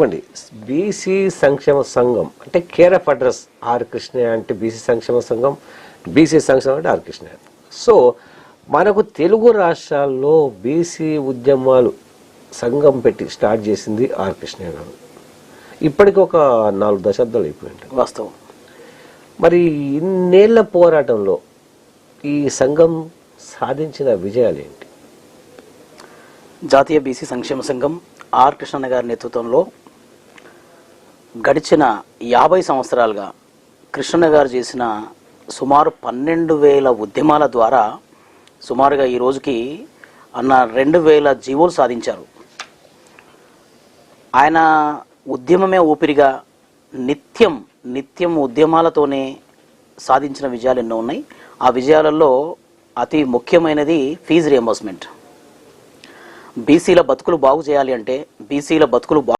చెప్పండి. బీసీ సంక్షేమ సంఘం అంటే care of address R Krishna అంటే బీసీ సంక్షేమ సంఘం బీసీ సంక్షేమం అంటే ఆర్ కృష్ణ సో మనకు తెలుగు రాష్ట్రాల్లో బీసీ ఉద్యమాలు సంఘం పెట్టి స్టార్ట్ చేసింది ఆర్ కృష్ణ గారు. ఇప్పటికి ఒక నాలుగు దశాబ్దాలు అయిపోయింది. వాస్తవం. మరి ఇన్నేళ్ళ పోరాటంలో ఈ సంఘం సాధించిన విజయాలు ఏంటి? జాతీయ బీసీ సంక్షేమ సంఘం ఆర్ కృష్ణన్న గారి నేతృత్వంలో గడిచిన యాభై సంవత్సరాలుగా కృష్ణన్న గారు చేసిన సుమారు పన్నెండు వేల ఉద్యమాల ద్వారా సుమారుగా ఈ రోజుకి అన్న రెండు వేల జీవోలు సాధించారు. ఆయన ఉద్యమమే ఊపిరిగా నిత్యం నిత్యం ఉద్యమాలతోనే సాధించిన విజయాలు ఎన్నో ఉన్నాయి. ఆ విజయాలలో అతి ముఖ్యమైనది ఫీజు రియంబర్స్మెంట్. బీసీల బతుకులు బాగు చేయాలి అంటే బీసీల బతుకులు బాగు